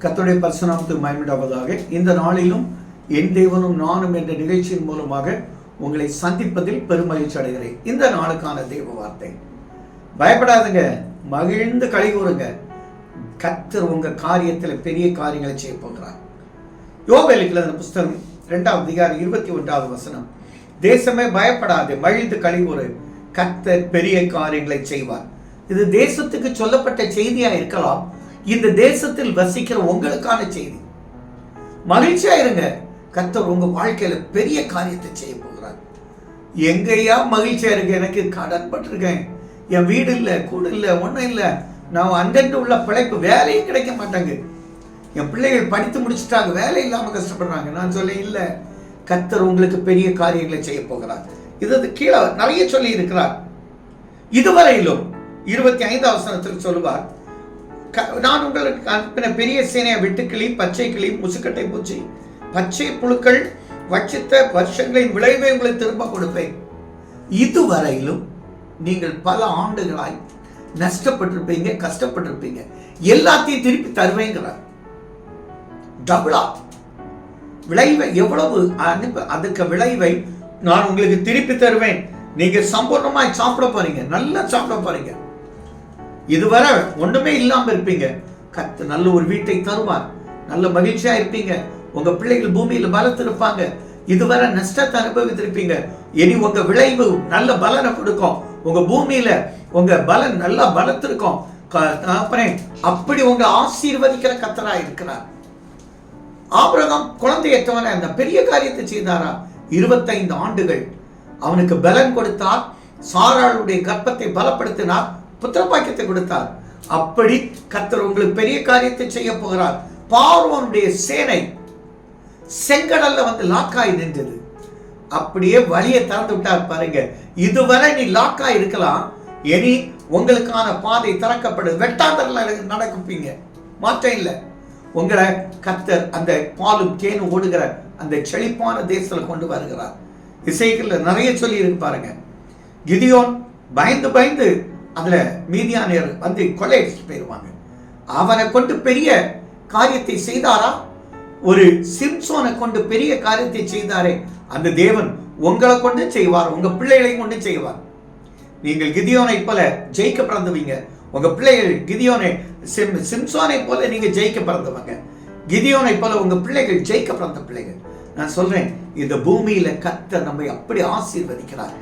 கர்த்தருடைய பரிசுநாமத்து மயமிடாவதாக இந்த நாளிலும் என் தேவனும் நானும் என்ற நிகழ்ச்சியின் மூலமாக உங்களை சந்திப்பதில் பெருமகிழ்ச்சி அடைகிறேன். இந்த நாளுக்கான தெய்வ வார்த்தை. பயப்படாதுங்க. மகிழ்ந்து களி கூறுங்க கத்தர் உங்க காரியத்தில் பெரிய காரியங்களை செய்ய போகிறார். யோவேலுக்கு அந்த புஸ்தகம் ரெண்டாவது அதிகாரம் இருபத்தி ஒன்றாவது வசனம். தேசமே பயப்படாது மகிழ்ந்து கழிவுறு. கத்தர் பெரிய காரியங்களை செய்வார். இது தேசத்துக்கு சொல்லப்பட்ட செய்தியா இருக்கலாம். இந்த தேசத்தில் வசிக்கிற உங்களுக்கான செய்தி. மகிழ்ச்சியா இருங்க. கத்தர் உங்க வாழ்க்கையில பெரிய காரியத்தை செய்ய போகிறார். எங்கேயா மகிழ்ச்சியா இருக்கு எனக்கு கடன் பட்டிருக்கேன். என் வீடு இல்லை கூடு இல்லை ஒன்றும் இல்லை. நான் அண்டன்று உள்ள பிழைப்பு வேலையும் கிடைக்க மாட்டாங்க. என் பிள்ளைகள் படித்து முடிச்சுட்டாங்க. வேலை இல்லாமல் கஷ்டப்படுறாங்க. நான் சொல்ல இல்லை. கத்தர் உங்களுக்கு பெரிய காரியங்களை செய்ய போகிறார். இது கீழே நிறைய சொல்லி இருக்கிறார் இதுவரையிலும் இருபத்தி ஐந்து அவசரத்தில் சொல்லுவார் நான் உங்களுக்கு அனுப்பின பெரிய சேனையை வெட்டுக்கிளி பச்சை கிளி முசுக்கட்டை பூச்சி. பச்சை புழுக்கள் வட்சித்த வருஷங்களின் விளைவை உங்களுக்கு திரும்ப கொடுப்பேன். இதுவரையிலும் நீங்கள் பல ஆண்டுகளாய் நஷ்டப்பட்டிருப்பீங்க கஷ்டப்பட்டிருப்பீங்க. எல்லாத்தையும் திருப்பி தருவேங்கிறார். டபுளா. விளைவை எவ்வளவு அனுப்ப அதுக்கு விளைவை நான் உங்களுக்கு திருப்பி தருவேன். நீங்க சம்பூர்ணமாய் சாப்பிட போறீங்க நல்லா சாப்பிட போறீங்க. இதுவரை ஒண்ணுமே இல்லாமல் இருப்பீங்க. கத்து நல்ல ஒரு வீட்டை தருவார். நல்ல மகிழ்ச்சியா இருப்பீங்க. உங்க பிள்ளைகள் பூமியில பலத்திருப்பாங்க இதுவரை நஷ்டத்தை அனுபவித்திருப்பீங்க. இனி உங்க விளைவு நல்ல பலனை கொடுக்கும். உங்க பூமியில உங்க பலன் நல்லா பலத்திருக்கும் க- அப்புறம் அப்படி உங்க ஆசீர்வதிக்கிற கத்தரா இருக்கிறார். ஆபிரகாம் குழந்தையற்றவன அந்த பெரிய காரியத்தை செய்தாரா? இருபத்தைந்து ஆண்டுகள். அவனுக்கு பலன் கொடுத்தார். சாராளுடைய கற்பத்தை பலப்படுத்தினார். புத்திரபாக்கியத்தை கொடுத்தார். அப்படி கத்தர் உங்களுக்கு பெரிய காரியத்தை செய்ய போகிறார். பார்வனுடைய சேனை செங்கடல்ல வந்து லாக்காய் நின்றது. அப்படியே வழியை திறந்து விட்டார் பாருங்க. இதுவரை நீ லாக்கா இருக்கலாம். இனி உங்களுக்கான பாதை திறக்கப்படுது வெட்டாந்தரில் நடக்குப்பீங்க. மாற்றம் இல்லை. உங்களை கத்தர் அந்த பாலும் தேனும் ஓடுகிற அந்த செழிப்பான தேசத்தில் கொண்டு வருகிறார். இசைகளில் நிறைய சொல்லி இருக்கு பாருங்க. கிதியோன் பயந்து பயந்து அதில் மீதியானியர் வந்து கொள்ளையடிச்சு போயிடுவாங்க அவனை கொண்டு பெரிய காரியத்தை செய்தாரா? ஒரு சிம்சோனை கொண்டு பெரிய காரியத்தை செய்தாரே. அந்த தேவன் உங்களை கொண்டு செய்வார் உங்க பிள்ளைகளையும் கொண்டு செய்வார். நீங்கள் கிதியோனை போல ஜெயிக்க பிறந்தவங்க. உங்க பிள்ளைகள் கிதியோனை சிம் சிம்சோனை போல நீங்க ஜெயிக்க பிறந்தவங்க. கிதியோனை போல உங்க பிள்ளைகள் ஜெயிக்க பிறந்த பிள்ளைகள். நான் சொல்றேன் இந்த பூமியில கத்த நம்மை அப்படி ஆசீர்வதிக்கிறார்.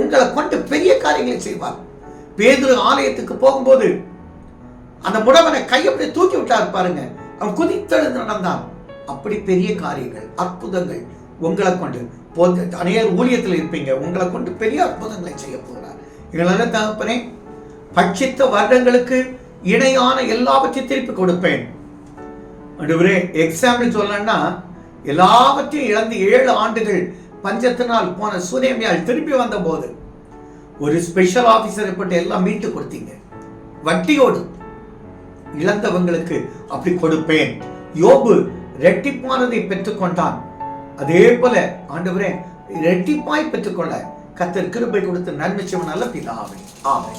உங்களை கொண்டு பெரிய காரியங்களை செய்வார். பேதுரு ஆலயத்துக்கு போகும்போது அந்த முடவனை கையப்படி தூக்கி விட்டார் பாருங்க. அவன் குதித்தெழுந்து நடந்தான். அப்படி பெரிய காரியங்கள் அற்புதங்கள் உங்களை கொண்டு போது அநேகர் ஊழியத்தில் இருப்பீங்க. உங்களை கொண்டு பெரிய அற்புதங்களை செய்ய போகிறார். எங்களால தகப்பனே? பட்சித்த வருடங்களுக்கு இணையான எல்லாவற்றையும் திருப்பி கொடுப்பேன். ஆண்டவரே எக்ஸாம்பிள் சொல்லணும்னா எல்லாவற்றையும் இழந்து ஏழு ஆண்டுகள் பஞ்சத்தினால் போன சுனேமியால் திருப்பி வந்த போது ஒரு ஸ்பெஷல் ஆஃபீஸரை போட்டு எல்லாம் மீட்டு கொடுத்தீங்க. வட்டியோடு இழந்தவங்களுக்கு அப்படி கொடுப்பேன். யோபு ரெட்டிப்பானதை பெற்றுக்கொண்டான் அதே போல ஆண்டவரே ரெட்டிப்பாய் பெற்றுக்கொள்ள கத்தர் கிருபை கொடுத்து நன்மை செய்வனால பிதாவே. ஆமை